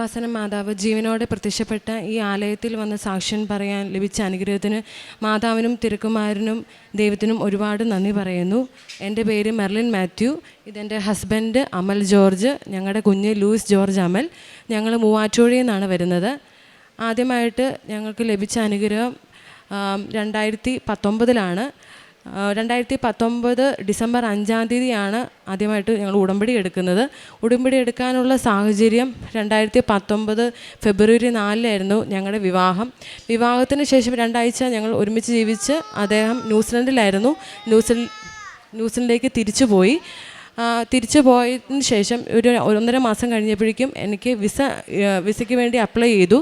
കൃപാസന മാതാവ് ജീവനോടെ പ്രത്യക്ഷപ്പെട്ട ഈ ആലയത്തിൽ വന്ന സാക്ഷ്യം പറയാൻ ലഭിച്ച അനുഗ്രഹത്തിന് മാതാവിനും തിരുക്കുമാരനും ദൈവത്തിനും ഒരുപാട് നന്ദി പറയുന്നു. എന്റെ പേര് മെർലിൻ മാത്യു. ഇതെന്റെ ഹസ്ബൻഡ് അമൽ ജോർജ്. ഞങ്ങളുടെ കുഞ്ഞ് ലൂയിസ് ജോർജ് അമൽ. ഞങ്ങൾ മൂവാറ്റുപുഴയിൽ എന്നാണ് വരുന്നത്. ആദ്യമായിട്ട് ഞങ്ങൾക്ക് ലഭിച്ച അനുഗ്രഹം രണ്ടായിരത്തി പത്തൊമ്പതിലാണ്. രണ്ടായിരത്തി പത്തൊമ്പത് ഡിസംബർ അഞ്ചാം തീയതിയാണ് ആദ്യമായിട്ട് ഞങ്ങൾ ഉടമ്പടി എടുക്കുന്നത്. ഉടമ്പടി എടുക്കാനുള്ള സാഹചര്യം രണ്ടായിരത്തി പത്തൊമ്പത് ഫെബ്രുവരി നാലിലായിരുന്നു ഞങ്ങളുടെ വിവാഹം. വിവാഹത്തിന് ശേഷം രണ്ടാഴ്ച ഞങ്ങൾ ഒരുമിച്ച് ജീവിച്ച് അദ്ദേഹം ന്യൂസിലൻഡിലായിരുന്നു. ന്യൂസിൽ ന്യൂസിലൻഡിലേക്ക് തിരിച്ചു പോയി തിരിച്ചു പോയതിന് ശേഷം ഒരു ഒന്നര മാസം കഴിഞ്ഞപ്പോഴേക്കും എനിക്ക് വിസ വിസയ്ക്ക് വേണ്ടി അപ്ലൈ ചെയ്തു.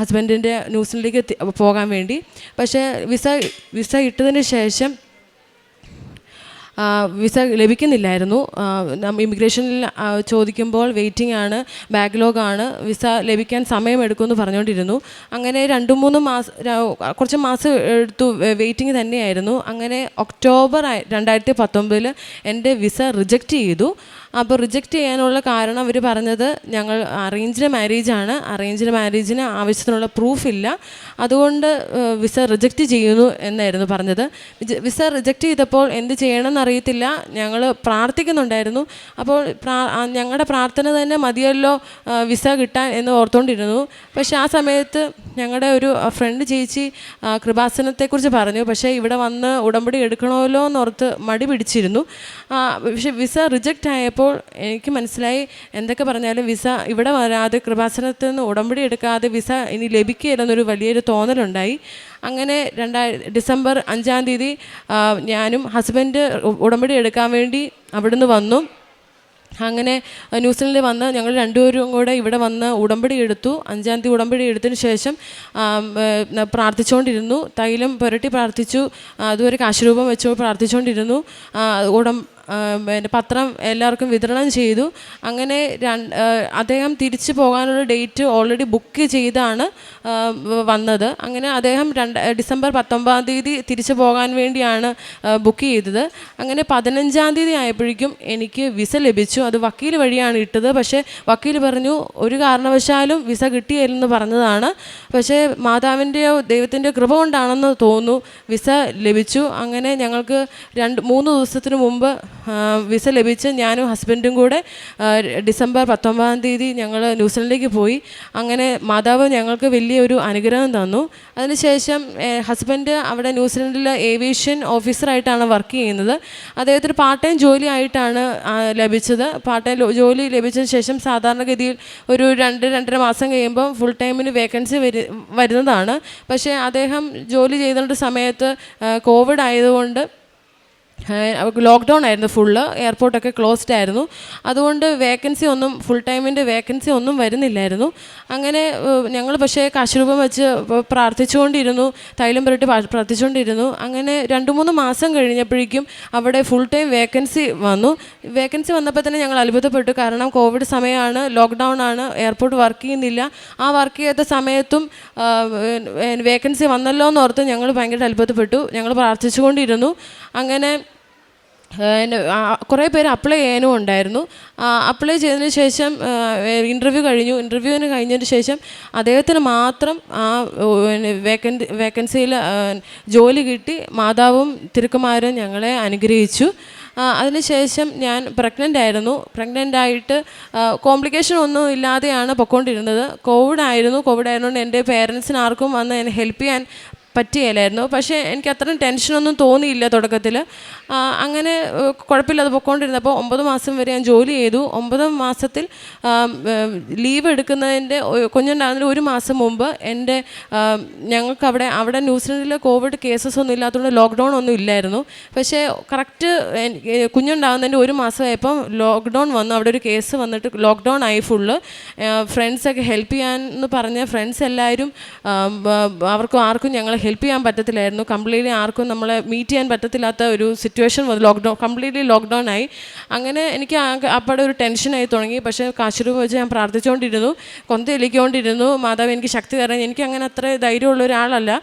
ഹസ്ബൻഡിന്റെ ന്യൂസിലേക്ക് പോകാൻ വേണ്ടി. പക്ഷേ വിസ വിസ ഇട്ടതിന് ശേഷം വിസ ലഭിക്കുന്നില്ലായിരുന്നു. ഇമിഗ്രേഷനിൽ ചോദിക്കുമ്പോൾ വെയിറ്റിംഗ് ആണ് ബാക്ക്ലോഗാണ് വിസ ലഭിക്കാൻ സമയമെടുക്കുമെന്ന് പറഞ്ഞുകൊണ്ടിരുന്നു. അങ്ങനെ രണ്ട് മൂന്ന് മാസം കുറച്ച് മാസം എടുത്തു വെയിറ്റിംഗ് തന്നെയായിരുന്നു. അങ്ങനെ ഒക്ടോബർ രണ്ടായിരത്തി പത്തൊമ്പതിൽ എന്റെ വിസ റിജക്റ്റ് ചെയ്തു. അപ്പോൾ റിജക്റ്റ് ചെയ്യാനുള്ള കാരണം അവർ പറഞ്ഞത് ഞങ്ങൾ അറേഞ്ച്ഡ് മാരേജ് ആണ്. അറേഞ്ച്ഡ് മാരേജിന് ആവശ്യത്തിനുള്ള പ്രൂഫ് ഇല്ല. അതുകൊണ്ട് വിസ റിജക്റ്റ് ചെയ്യുന്നു എന്നായിരുന്നു പറഞ്ഞത്. വിസ റിജക്റ്റ് ചെയ്തപ്പോൾ എന്ത് ചെയ്യണമെന്ന് അറിയത്തില്ല. ഞങ്ങൾ പ്രാർത്ഥിക്കുന്നുണ്ടായിരുന്നു. അപ്പോൾ ഞങ്ങളുടെ പ്രാർത്ഥന തന്നെ മതിയല്ലോ വിസ കിട്ടാൻ എന്ന് ഓർത്തുകൊണ്ടിരുന്നു പക്ഷേ ആ സമയത്ത് ഞങ്ങളുടെ ഒരു ഫ്രണ്ട് ചേച്ചി കൃപാസനത്തെക്കുറിച്ച് പറഞ്ഞു. പക്ഷേ ഇവിടെ വന്ന് ഉടമ്പടി എടുക്കണമല്ലോ എന്നോർത്ത് മടി പിടിച്ചിരുന്നു. പക്ഷെ വിസ റിജക്റ്റ് ആയപ്പോൾ എനിക്ക് മനസ്സിലായി എന്തൊക്കെ പറഞ്ഞാലും വിസ ഇവിടെ വരാതെ കൃപാസനത്തിൽ നിന്ന് ഉടമ്പടി എടുക്കാതെ വിസ ഇനി ലഭിക്കില്ലെന്നൊരു വലിയൊരു തോന്നലുണ്ടായി. അങ്ങനെ രണ്ടായി ഡിസംബർ അഞ്ചാം തീയതി ഞാനും ഹസ്ബൻഡ് ഉടമ്പടി എടുക്കാൻ വേണ്ടി അവിടുന്ന് വന്നു. അങ്ങനെ ന്യൂസിലൻഡിൽ വന്ന് ഞങ്ങൾ രണ്ടുപേരും കൂടെ ഇവിടെ വന്ന് ഉടമ്പടി എടുത്തു. അഞ്ചാം തീയതി ഉടമ്പടി എടുത്തതിന് ശേഷം പ്രാർത്ഥിച്ചുകൊണ്ടിരുന്നു തൈലം പുരട്ടി പ്രാർത്ഥിച്ചു. അതുവരെ കാശുരൂപം വെച്ചു പ്രാർത്ഥിച്ചുകൊണ്ടിരുന്നു ഉടം പിന്നെ പത്രം എല്ലാവർക്കും വിതരണം ചെയ്തു. അങ്ങനെ അദ്ദേഹം തിരിച്ചു പോകാനുള്ള ഡേറ്റ് ഓൾറെഡി ബുക്ക് ചെയ്താണ് വന്നത്. അങ്ങനെ അദ്ദേഹം രണ്ട് ഡിസംബർ പത്തൊമ്പതാം തീയതി തിരിച്ചു പോകാൻ വേണ്ടിയാണ് ബുക്ക് ചെയ്തത്. അങ്ങനെ പതിനഞ്ചാം തീയതി ആയപ്പോഴേക്കും എനിക്ക് വിസ ലഭിച്ചു. അത് വക്കീൽ വഴിയാണ് ഇട്ടത്. പക്ഷേ വക്കീൽ പറഞ്ഞു ഒരു കാരണവശാലും വിസ കിട്ടിയില്ലെന്ന് പറഞ്ഞതാണ്. പക്ഷേ മാതാവിന്റെയോ ദൈവത്തിന്റെയോ കൃപ കൊണ്ടാണെന്ന് തോന്നുന്നു. വിസ ലഭിച്ചു. അങ്ങനെ ഞങ്ങൾക്ക് രണ്ട് മൂന്ന് ദിവസത്തിന് മുമ്പ് വിസ ലഭിച്ച് ഞാനും ഹസ്ബൻഡും കൂടെ ഡിസംബർ പത്തൊമ്പതാം തീയതി ഞങ്ങൾ ന്യൂസിലൻഡിലേക്ക് പോയി. അങ്ങനെ മാതാവ് ഞങ്ങൾക്ക് വലിയൊരു അനുഗ്രഹം തന്നു. അതിനുശേഷം ഹസ്ബൻഡ് അവിടെ ന്യൂസിലൻഡിൽ ഏവിയേഷൻ ഓഫീസറായിട്ടാണ് വർക്ക് ചെയ്യുന്നത്. അദ്ദേഹത്തിന് പാർട്ട് ടൈം ജോലി ആയിട്ടാണ് ലഭിച്ചത്. പാർട്ട് ടൈം ജോലി ലഭിച്ചതിന് ശേഷം സാധാരണഗതിയിൽ ഒരു രണ്ട് രണ്ടര മാസം കഴിയുമ്പോൾ ഫുൾ ടൈമിന് വേക്കൻസി വരു വരുന്നതാണ്. പക്ഷേ അദ്ദേഹം ജോലി ചെയ്തുകൊണ്ട് സമയത്ത് കോവിഡ് ആയതുകൊണ്ട് ലോക്ക്ഡൗൺ ആയിരുന്നു ഫുള്ള് എയർപോർട്ടൊക്കെ ക്ലോസ്ഡ് ആയിരുന്നു. അതുകൊണ്ട് വേക്കൻസി ഒന്നും ഫുൾ ടൈമിന്റെ വേക്കൻസി ഒന്നും വരുന്നില്ലായിരുന്നു. അങ്ങനെ ഞങ്ങൾ പക്ഷേ കാശുരൂപം വെച്ച് പ്രാർത്ഥിച്ചുകൊണ്ടിരുന്നു. തൈലം പുരട്ടി പ്രാർത്ഥിച്ചുകൊണ്ടിരുന്നു. അങ്ങനെ രണ്ട് മൂന്ന് മാസം കഴിഞ്ഞപ്പോഴേക്കും അവിടെ ഫുൾ ടൈം വേക്കൻസി വന്നു. വേക്കൻസി വന്നപ്പോൾ തന്നെ ഞങ്ങൾ അത്ഭുതപ്പെട്ടു. കാരണം കോവിഡ് സമയമാണ് ലോക്ക്ഡൗൺ ആണ് എയർപോർട്ട് വർക്ക് ചെയ്യുന്നില്ല. ആ വർക്ക് ചെയ്യാത്ത സമയത്തും വേക്കൻസി വന്നല്ലോ എന്ന് ഓർത്ത് ഞങ്ങൾ ഭയങ്കര അത്ഭുതപ്പെട്ടു. ഞങ്ങൾ പ്രാർത്ഥിച്ചുകൊണ്ടിരുന്നു. അങ്ങനെ കുറേ പേര് അപ്ലൈ ചെയ്യാനും ഉണ്ടായിരുന്നു. അപ്ലൈ ചെയ്തതിന് ശേഷം ഇന്റർവ്യൂ കഴിഞ്ഞു. ഇന്റർവ്യൂവിന് കഴിഞ്ഞതിന് ശേഷം അദ്ദേഹത്തിന് മാത്രം ആ വേക്കൻസി വേക്കൻസിയിൽ ജോലി കിട്ടി. മാതാവും തിരുക്കുമാരും ഞങ്ങളെ അനുഗ്രഹിച്ചു. അതിനുശേഷം ഞാൻ പ്രഗ്നന്റ് ആയിരുന്നു. പ്രഗ്നന്റ് ആയിട്ട് കോംപ്ലിക്കേഷൻ ഒന്നും ഇല്ലാതെയാണ് പൊയ്ക്കൊണ്ടിരുന്നത് കോവിഡ് ആയിരുന്നു. കോവിഡ് ആയതുകൊണ്ട് എന്റെ പേരൻസിന് ആർക്കും വന്ന് എന്നെ ഹെൽപ്പ് ചെയ്യാൻ പറ്റിയില്ലായിരുന്നു പക്ഷേ എനിക്ക് അത്രയും ടെൻഷനൊന്നും തോന്നിയില്ല തുടക്കത്തിൽ അങ്ങനെ കുഴപ്പമില്ലാതെ പൊയ്ക്കൊണ്ടിരുന്നപ്പോൾ ഒമ്പത് മാസം വരെ ഞാൻ ജോലി ചെയ്തു. ഒമ്പത് മാസത്തിൽ ലീവ് എടുക്കുന്നതിന്റെ കുഞ്ഞുണ്ടാകുന്നതിന് ഒരു മാസം മുമ്പ് എന്റെ ഞങ്ങൾക്ക് അവിടെ അവിടെ ന്യൂസിലൻഡിൽ കോവിഡ് കേസസ് ഒന്നും ഇല്ലാത്തതുകൊണ്ട് ലോക്ക്ഡൗൺ ഒന്നും ഇല്ലായിരുന്നു. പക്ഷേ കറക്റ്റ് കുഞ്ഞുണ്ടാകുന്നതിന്റെ ഒരു മാസമായപ്പം ലോക്ക്ഡൗൺ വന്നു. അവിടെ ഒരു കേസ് വന്നിട്ട് ലോക്ക്ഡൗൺ ആയി ഫുള്ള്. ഫ്രണ്ട്സൊക്കെ ഹെൽപ്പ് ചെയ്യാൻ എന്ന് പറഞ്ഞ ഫ്രണ്ട്സ് എല്ലാവരും അവർക്കും ആർക്കും ഞങ്ങളെ ഹെൽപ്പ് ചെയ്യാൻ പറ്റത്തില്ലായിരുന്നു. കംപ്ലീറ്റ്ലി ആർക്കും നമ്മളെ മീറ്റ് ചെയ്യാൻ പറ്റത്തില്ലാത്ത ഒരു സിറ്റുവേഷൻ വന്നു ലോക്ക്ഡൗൺ കംപ്ലീറ്റ്ലി ലോക്ക്ഡൗൺ ആയി. അങ്ങനെ എനിക്ക് അപ്പോഴെ ഒരു ടെൻഷനായി തുടങ്ങി. പക്ഷേ കാശുരൂപം വെച്ച് ഞാൻ പ്രാർത്ഥിച്ചുകൊണ്ടിരുന്നു കൊന്തയിലിക്കൊണ്ടിരുന്നു. മാതാവ് എനിക്ക് ശക്തി തരാൻ എനിക്ക് അങ്ങനെ അത്ര ധൈര്യമുള്ള ഒരാളല്ല.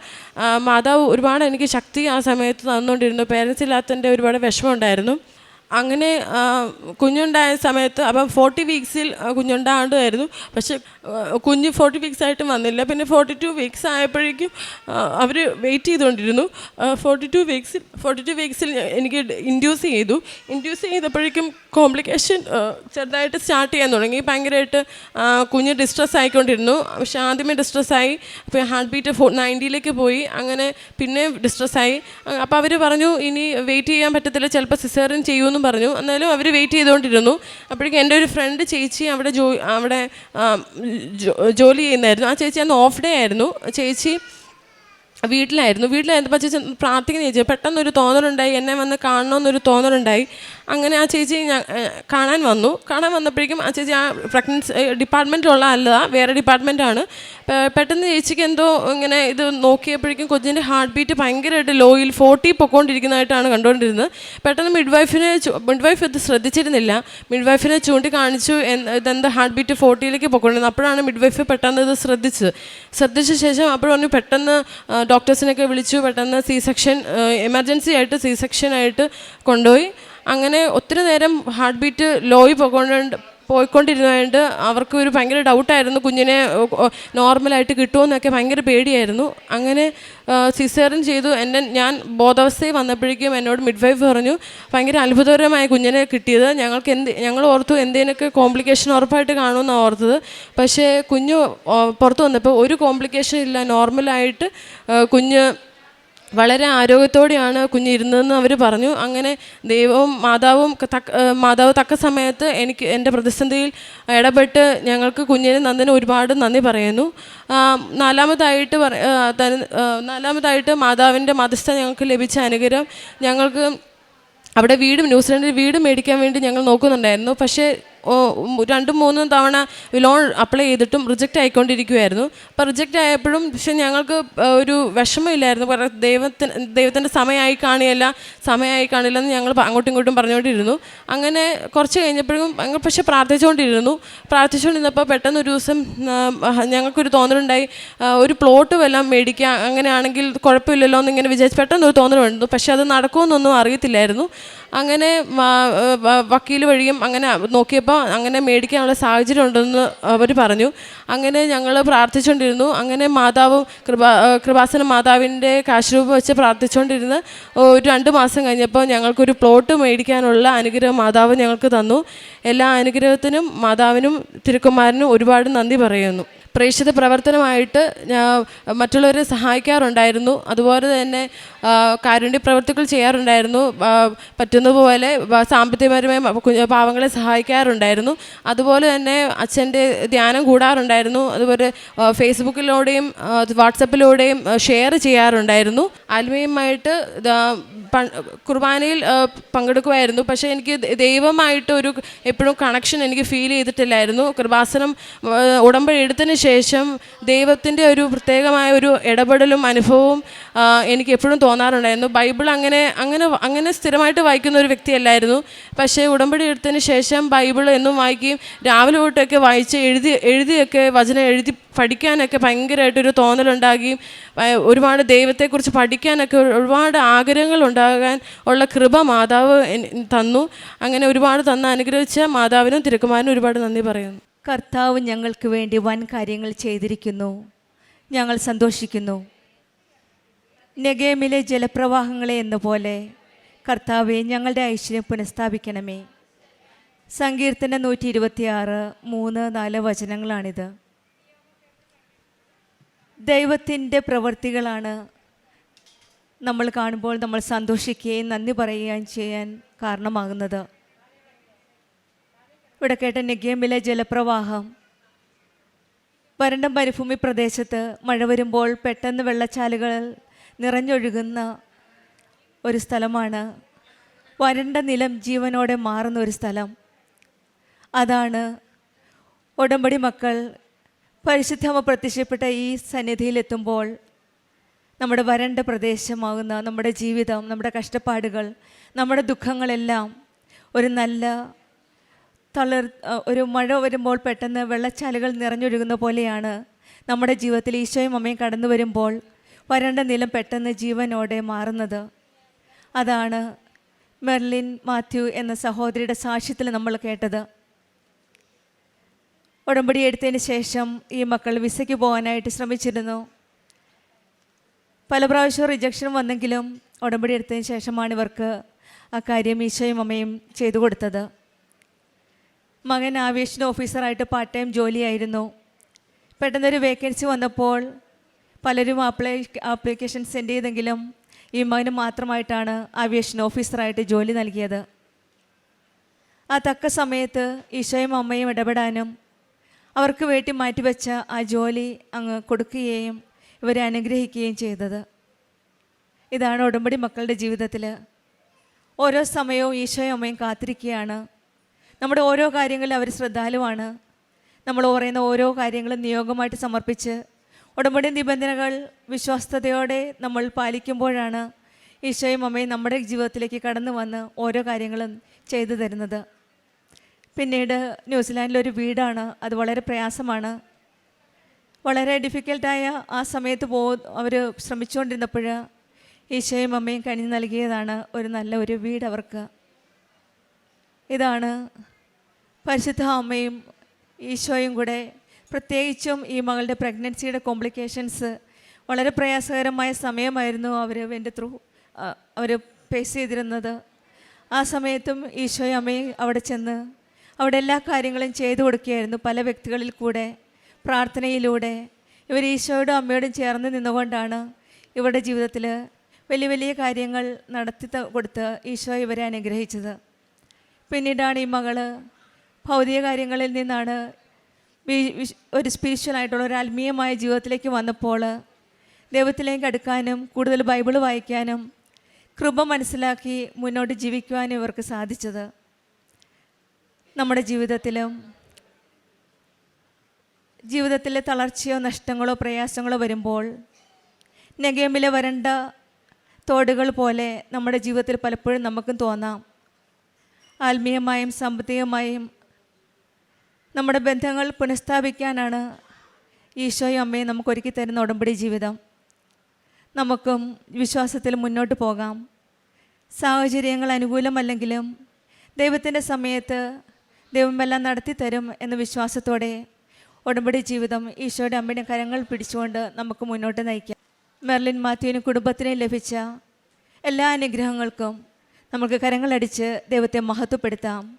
മാതാവ് ഒരുപാട് എനിക്ക് ശക്തി ആ സമയത്ത് തന്നുകൊണ്ടിരുന്നു പേരൻസ് ഇല്ലാത്തതിന്റെ ഒരുപാട് വിഷമമുണ്ടായിരുന്നു അങ്ങനെ കുഞ്ഞുണ്ടായ സമയത്ത് അപ്പം ഫോർട്ടി വീക്സിൽ കുഞ്ഞുണ്ടാകേണ്ടതായിരുന്നു പക്ഷെ കുഞ്ഞ് ഫോർട്ടി വീക്സ് ആയിട്ട് വന്നില്ല. പിന്നെ ഫോർട്ടി ടു വീക്സ് ആയപ്പോഴേക്കും അവർ വെയിറ്റ് ചെയ്തുകൊണ്ടിരുന്നു. ഫോർട്ടി ടു വീക്സിൽ ഫോർട്ടി ടു വീക്സിൽ എനിക്ക് ഇൻഡ്യൂസ് ചെയ്തു. ഇൻഡ്യൂസ് ചെയ്തപ്പോഴേക്കും കോംപ്ലിക്കേഷൻ ചെറുതായിട്ട് സ്റ്റാർട്ട് ചെയ്യാൻ തുടങ്ങി. ഭയങ്കരമായിട്ട് കുഞ്ഞ് ഡിസ്ട്രെസ് ആയിക്കൊണ്ടിരുന്നു. പക്ഷെ ആദ്യമേ ഡിസ്ട്രസ് ആയി. അപ്പോൾ ഹാർട്ട് ബീറ്റ് ഫോ നയന്റിയിലേക്ക് പോയി. അങ്ങനെ പിന്നെ ഡിസ്ട്രസ് ആയി. അപ്പോൾ അവർ പറഞ്ഞു ഇനി വെയിറ്റ് ചെയ്യാൻ പറ്റത്തില്ല. ചിലപ്പോൾ സിസേറിൻ ചെയ്യുമെന്നും പറഞ്ഞു. എന്നാലും അവർ വെയിറ്റ് ചെയ്തുകൊണ്ടിരുന്നു അപ്പോഴേക്കും എന്റെ ഒരു ഫ്രണ്ട് ചേച്ചി അവിടെ ജോ അവിടെ ജോലി ചെയ്യുന്നതായിരുന്നു. ആ ചേച്ചി അന്ന് ഓഫ് ഡേ ആയിരുന്നു. ചേച്ചി വീട്ടിലായിരുന്നു. വീട്ടിലായിരുന്നപ്പോൾ ചേച്ചി പ്രാർത്ഥിക്കുന്ന ചേച്ചി പെട്ടെന്നൊരു തോന്നലുണ്ടായി എന്നെ വന്ന് കാണണമെന്നൊരു തോന്നലുണ്ടായി. അങ്ങനെ ആ ചേച്ചി ഞാൻ കാണാൻ വന്നു. കാണാൻ വന്നപ്പോഴേക്കും ആ ചേച്ചി ആ പ്രഗ്നൻസി ഡിപ്പാർട്ട്മെന്റിലുള്ള അല്ല വേറെ ഡിപ്പാർട്ട്മെന്റാണ് പെട്ടെന്ന് ചേച്ചിക്ക് എന്തോ ഇങ്ങനെ ഇത് നോക്കിയപ്പോഴേക്കും കൊച്ചിന്റെ ഹാർട്ട് ബീറ്റ് ഭയങ്കരമായിട്ട് ലോയിൽ ഫോർട്ടി പൊക്കോണ്ടിരിക്കുന്നതായിട്ടാണ് കണ്ടുകൊണ്ടിരുന്നത്. പെട്ടെന്ന് മിഡ്വൈഫിനെ വൈഫിനെ മിഡ് വൈഫ് ഇത് ശ്രദ്ധിച്ചിരുന്നില്ല. മിഡ് വൈഫിനെ ചൂണ്ടിക്കാണിച്ചു ഇതെന്ത് ഹാർട്ട് ബീറ്റ് ഫോർട്ടിയിലേക്ക് പൊക്കോണ്ടിരുന്നത്. അപ്പോഴാണ് മിഡ്വൈഫ് പെട്ടെന്ന് ഇത് ശ്രദ്ധിച്ചത്. ശ്രദ്ധിച്ച ശേഷം പറഞ്ഞു പെട്ടെന്ന് ഡോക്ടേഴ്സിനൊക്കെ വിളിച്ചു പെട്ടെന്ന് സി സെക്ഷൻ എമർജൻസി ആയിട്ട് സി സെക്ഷൻ ആയിട്ട് കൊണ്ടുപോയി. അങ്ങനെ ഒത്തിരി നേരം ഹാർട്ട് ബീറ്റ് ലോയി പോയിക്കൊണ്ട് പോയിക്കൊണ്ടിരുന്നതുകൊണ്ട് അവർക്ക് ഒരു ഭയങ്കര ഡൗട്ടായിരുന്നു കുഞ്ഞിനെ നോർമലായിട്ട് കിട്ടുമെന്നൊക്കെ ഭയങ്കര പേടിയായിരുന്നു. അങ്ങനെ സിസേറിൻ ചെയ്തു. എന്നെ ഞാൻ ബോധാവസ്ഥയിൽ വന്നപ്പോഴേക്കും എന്നോട് മിഡ് വൈഫ് പറഞ്ഞു ഭയങ്കര അത്ഭുതകരമായ കുഞ്ഞിനെ കിട്ടിയത്. ഞങ്ങൾക്ക് എന്ത് ഞങ്ങൾ ഓർത്തു എന്തെങ്കിലുമൊക്കെ കോംപ്ലിക്കേഷൻ ഉറപ്പായിട്ട് കാണുമെന്നാണ് ഓർത്തത്. പക്ഷേ കുഞ്ഞ് പുറത്ത് വന്നപ്പോൾ ഒരു കോംപ്ലിക്കേഷൻ ഇല്ല. നോർമലായിട്ട് കുഞ്ഞ് വളരെ ആരോഗ്യത്തോടെയാണ് കുഞ്ഞിരുന്നതെന്ന് അവർ പറഞ്ഞു. അങ്ങനെ ദൈവവും മാതാവും തക്ക മാതാവ് തക്ക സമയത്ത് എനിക്ക് എന്റെ പ്രതിസന്ധിയിൽ ഇടപെട്ട് ഞങ്ങൾക്ക് കുഞ്ഞിന് നന്ദിന് ഒരുപാട് നന്ദി പറയുന്നു. നാലാമതായിട്ട് പറ നാലാമതായിട്ട് മാതാവിന്റെ മതസ്ഥ ഞങ്ങൾക്ക് ലഭിച്ച അനുഗ്രഹം ഞങ്ങൾക്ക് അവിടെ വീടും ന്യൂസിലൻഡിൽ വീട് മേടിക്കാൻ വേണ്ടി ഞങ്ങൾ നോക്കുന്നുണ്ടായിരുന്നു. പക്ഷേ രണ്ടും മൂന്നും തവണ ലോൺ അപ്ലൈ ചെയ്തിട്ടും റിജക്റ്റ് ആയിക്കൊണ്ടിരിക്കുമായിരുന്നു അപ്പോൾ റിജക്റ്റ് ആയപ്പോഴും പക്ഷെ ഞങ്ങൾക്ക് ഒരു വിഷമമില്ലായിരുന്നു. കാരണം ദൈവത്തിന് ദൈവത്തിന്റെ സമയമായി കാണിയല്ല സമയമായി കാണില്ലെന്ന് ഞങ്ങൾ അങ്ങോട്ടും ഇങ്ങോട്ടും പറഞ്ഞുകൊണ്ടിരുന്നു. അങ്ങനെ കുറച്ച് കഴിഞ്ഞപ്പോഴും ഞങ്ങൾ പക്ഷേ പ്രാർത്ഥിച്ചുകൊണ്ടിരുന്നു. പ്രാർത്ഥിച്ചുകൊണ്ടിരുന്നപ്പോൾ പെട്ടെന്ന് ഒരു ദിവസം ഞങ്ങൾക്കൊരു തോന്നലുണ്ടായി. ഒരു പ്ലോട്ട് വല്ലതും മേടിക്കുക അങ്ങനെയാണെങ്കിൽ കുഴപ്പമില്ലല്ലോ എന്ന് ഇങ്ങനെ വിചാരിച്ച് പെട്ടെന്ന് ഒരു പക്ഷേ പക്ഷെ അത് നടക്കുമെന്നൊന്നും അറിയത്തില്ലായിരുന്നു. അങ്ങനെ വക്കീൽ വഴിയും അങ്ങനെ നോക്കിയപ്പോൾ അങ്ങനെ മേടിക്കാനുള്ള സാഹചര്യം ഉണ്ടെന്ന് അവർ പറഞ്ഞു. അങ്ങനെ ഞങ്ങൾ പ്രാർത്ഥിച്ചുകൊണ്ടിരുന്നു അങ്ങനെ മാതാവ് കൃപാ കൃപാസന മാതാവിന്റെ കാശുരൂപം വെച്ച് പ്രാർത്ഥിച്ചുകൊണ്ടിരുന്ന് ഒരു രണ്ട് മാസം കഴിഞ്ഞപ്പോൾ ഞങ്ങൾക്കൊരു പ്ലോട്ട് മേടിക്കാനുള്ള അനുഗ്രഹം മാതാവ് ഞങ്ങൾക്ക് തന്നു. എല്ലാ അനുഗ്രഹത്തിനും മാതാവിനും തിരുക്കുമാരനും ഒരുപാട് നന്ദി പറയുന്നു. പ്രേക്ഷിത പ്രവർത്തനമായിട്ട് മറ്റുള്ളവരെ സഹായിക്കാറുണ്ടായിരുന്നു. അതുപോലെ തന്നെ കാരുണ്യ പ്രവർത്തികൾ ചെയ്യാറുണ്ടായിരുന്നു. പറ്റുന്നതുപോലെ പറ്റുന്ന പോലെ സാമ്പത്തികപരമായി പാവങ്ങളെ സഹായിക്കാറുണ്ടായിരുന്നു. അതുപോലെ തന്നെ അച്ഛന്റെ ധ്യാനം കൂടാറുണ്ടായിരുന്നു. അതുപോലെ ഫേസ്ബുക്കിലൂടെയും വാട്സപ്പിലൂടെയും ഷെയർ ചെയ്യാറുണ്ടായിരുന്നു. ആത്മീയമായിട്ട് കുർബാനയിൽ പങ്കെടുക്കുമായിരുന്നു. പക്ഷേ എനിക്ക് ദൈവമായിട്ട് ഒരു എപ്പോഴും കണക്ഷൻ എനിക്ക് ഫീൽ ചെയ്തിട്ടില്ലായിരുന്നു. കൃപാസനം ഉടമ്പടി എടുത്തതിന് ശേഷം ദൈവത്തിന്റെ ഒരു പ്രത്യേകമായ ഒരു ഇടപെടലും അനുഭവവും എനിക്ക് എപ്പോഴും തോന്നാറുണ്ടായിരുന്നു. ബൈബിൾ അങ്ങനെ അങ്ങനെ അങ്ങനെ സ്ഥിരമായിട്ട് വായിക്കുന്ന ഒരു വ്യക്തിയല്ലായിരുന്നു. പക്ഷേ ഉടമ്പടി എടുത്തതിന് ശേഷം ബൈബിൾ എന്നും വായിക്കുകയും രാവിലെ തൊട്ടൊക്കെ വായിച്ച് എഴുതി എഴുതിയൊക്കെ വചനം എഴുതി പഠിക്കാനൊക്കെ ഭയങ്കരമായിട്ടൊരു തോന്നലുണ്ടാകുകയും ഒരുപാട് ദൈവത്തെക്കുറിച്ച് പഠിക്കാനൊക്കെ ഒരു- ഒരുപാട് ആഗ്രഹങ്ങൾ ഉണ്ടാകാൻ ഉള്ള കൃപ മാതാവ് തന്നു. അങ്ങനെ ഒരുപാട് തന്ന അനുഗ്രഹിച്ച മാതാവിനും തിരക്കുമാരനും ഒരുപാട് നന്ദി പറയുന്നു. കർത്താവ് ഞങ്ങൾക്ക് വേണ്ടി വൻ കാര്യങ്ങൾ ചെയ്തിരിക്കുന്നു. ഞങ്ങൾ സന്തോഷിക്കുന്നു. നെഗേമിലെ ജലപ്രവാഹങ്ങളെ എന്ന പോലെ കർത്താവെ ഞങ്ങളുടെ ഐശ്വര്യം പുനഃസ്ഥാപിക്കണമേ. സങ്കീർത്തന നൂറ്റി ഇരുപത്തിയാറ് മൂന്ന് നാല് വചനങ്ങളാണിത്. ദൈവത്തിന്റെ പ്രവൃത്തികളാണ് നമ്മൾ കാണുമ്പോൾ നമ്മൾ സന്തോഷിക്കുകയും നന്ദി പറയുകയും ചെയ്യാൻ കാരണമാകുന്നത്. ഇവിടെ കേട്ട നെഗേമിലെ ജലപ്രവാഹം. വരണ്ട മരുഭൂമി പ്രദേശത്ത് മഴ വരുമ്പോൾ പെട്ടെന്ന് വെള്ളച്ചാലുകൾ നിറഞ്ഞൊഴുകുന്ന ഒരു സ്ഥലമാണ്. വരണ്ട നിലം ജീവനോടെ മാറുന്ന ഒരു സ്ഥലം. അതാണ് ഉടമ്പടി മക്കൾ പരിശുദ്ധമ പ്രത്യക്ഷപ്പെട്ട ഈ സന്നിധിയിലെത്തുമ്പോൾ നമ്മുടെ വരണ്ട പ്രദേശമാകുന്ന നമ്മുടെ ജീവിതം നമ്മുടെ കഷ്ടപ്പാടുകൾ നമ്മുടെ ദുഃഖങ്ങളെല്ലാം ഒരു നല്ല തളിർ ഒരു മഴ വരുമ്പോൾ പെട്ടെന്ന് വെള്ളച്ചാലുകൾ നിറഞ്ഞൊഴുകുന്ന പോലെയാണ് നമ്മുടെ ജീവിതത്തിൽ ഈശോയും അമ്മയും കടന്നു വരുമ്പോൾ വരണ്ട നിലം പെട്ടെന്ന് ജീവനോടെ മാറുന്നത്. അതാണ് മെർലിൻ മാത്യു എന്ന സഹോദരിയുടെ സാക്ഷ്യത്തിൽ നമ്മൾ കേട്ടത്. ഉടമ്പടി എടുത്തതിന് ശേഷം ഈ മക്കൾ വിസയ്ക്ക് പോകാനായിട്ട് ശ്രമിച്ചിരുന്നു. പല പ്രാവശ്യവും റിജക്ഷൻ വന്നെങ്കിലും ഉടമ്പടി എടുത്തതിന് ശേഷമാണ് ഇവർക്ക് ആ കാര്യം ഈശോയും അമ്മയും ചെയ്തു കൊടുത്തത്. മകൻ ആവിയേഷൻ ഓഫീസറായിട്ട് പാർട്ട് ടൈം ജോലിയായിരുന്നു. പെട്ടെന്നൊരു വേക്കൻസി വന്നപ്പോൾ പലരും അപ്ലൈ ആപ്ലിക്കേഷൻ സെൻഡ് ചെയ്തെങ്കിലും ഈ മകന് മാത്രമായിട്ടാണ് ആവിയേഷൻ ഓഫീസറായിട്ട് ജോലി നൽകിയത്. ആ തക്ക സമയത്ത് ഈശോയും അമ്മയും ഇടപെടാനും അവർക്ക് വേണ്ടി മാറ്റിവെച്ച ആ ജോലി അങ്ങ് കൊടുക്കുകയും ഇവരെ അനുഗ്രഹിക്കുകയും ചെയ്തത്. ഇതാണ് ഉടമ്പടി മക്കളുടെ ജീവിതത്തിൽ ഓരോ സമയവും ഈശോയും അമ്മയും കാത്തിരിക്കുകയാണ്. നമ്മുടെ ഓരോ കാര്യങ്ങളിലും അവർ ശ്രദ്ധാലുവാണ്. നമ്മൾ പറയുന്ന ഓരോ കാര്യങ്ങളും നിയോഗമായിട്ട് സമർപ്പിച്ച് ഉടമ്പടി നിബന്ധനകൾ വിശ്വാസ്തയോടെ നമ്മൾ പാലിക്കുമ്പോഴാണ് ഈശോയും അമ്മയും നമ്മുടെ ജീവിതത്തിലേക്ക് കടന്നു വന്ന് ഓരോ കാര്യങ്ങളും ചെയ്തു തരുന്നത്. പിന്നീട് ന്യൂസിലാൻഡിലൊരു വീടാണ്. അത് വളരെ പ്രയാസമാണ്. വളരെ ഡിഫിക്കൽട്ടായ ആ സമയത്ത് പോ അവർ ശ്രമിച്ചുകൊണ്ടിരുന്നപ്പോൾ ഈശോയും അമ്മയും കനി നൽകിയതാണ് ഒരു നല്ല ഒരു വീട് അവർക്ക്. ഇതാണ് പരിശുദ്ധ അമ്മയും ഈശോയും കൂടെ പ്രത്യേകിച്ചും ഈ മകളുടെ പ്രഗ്നൻസിയുടെ കോംപ്ലിക്കേഷൻസ് വളരെ പ്രയാസകരമായ സമയമായിരുന്നു അവർ എന്റെ ത്രൂ അവർ ഫേസ് ചെയ്തിരുന്നത്. ആ സമയത്തും ഈശോയും അമ്മയും അവിടെ ചെന്ന് അവിടെ എല്ലാ കാര്യങ്ങളും ചെയ്തു കൊടുക്കുകയായിരുന്നു പല വ്യക്തികളിൽ കൂടെ പ്രാർത്ഥനയിലൂടെ. ഇവർ ഈശോയോടും അമ്മയോടും ചേർന്ന് നിന്നുകൊണ്ടാണ് ഇവരുടെ ജീവിതത്തിൽ വലിയ വലിയ കാര്യങ്ങൾ നടത്തി കൊടുത്ത് ഈശോ ഇവരെ അനുഗ്രഹിച്ചത്. പിന്നീടാണ് ഈ മകൾ ഭൗതിക കാര്യങ്ങളിൽ നിന്നാണ് ഒരു സ്പിരിച്വൽ ആയിട്ടുള്ള ഒരു ആത്മീയമായ ജീവിതത്തിലേക്ക് വന്നപ്പോൾ ദൈവത്തിലേക്ക് അടുക്കാനും കൂടുതൽ ബൈബിൾ വായിക്കാനും കൃപ മനസ്സിലാക്കി മുന്നോട്ട് ജീവിക്കുവാനും ഇവർക്ക് സാധിച്ചത്. നമ്മുടെ ജീവിതത്തിലും ജീവിതത്തിലെ തളർച്ചയോ നഷ്ടങ്ങളോ പ്രയാസങ്ങളോ വരുമ്പോൾ നെഗേമിലെ വരണ്ട തോടുകൾ പോലെ നമ്മുടെ ജീവിതത്തിൽ പലപ്പോഴും നമുക്കും തോന്നാം. ആത്മീയമായും സാമ്പത്തികമായും നമ്മുടെ ബന്ധങ്ങൾ പുനഃസ്ഥാപിക്കാനാണ് ഈശോയും അമ്മയും നമുക്ക് ഒരുക്കി തരുന്ന ഉടമ്പടി ജീവിതം. നമുക്കും വിശ്വാസത്തിൽ മുന്നോട്ട് പോകാം. സാഹചര്യങ്ങൾ അനുകൂലമല്ലെങ്കിലും ദൈവത്തിന്റെ സമയത്ത് ദൈവമെല്ലാം നടത്തി തരും എന്ന വിശ്വാസത്തോടെ ഉടമ്പടി ജീവിതം ഈശോയുടെ അമ്മയുടെ കരങ്ങൾ പിടിച്ചുകൊണ്ട് നമുക്ക് മുന്നോട്ട് നയിക്കാം. മെർലിൻ മാത്യുവിന് കുടുംബത്തിന് ലഭിച്ച എല്ലാ അനുഗ്രഹങ്ങൾക്കും നമുക്ക് കരങ്ങളടിച്ച് ദൈവത്തെ മഹത്വപ്പെടുത്താം.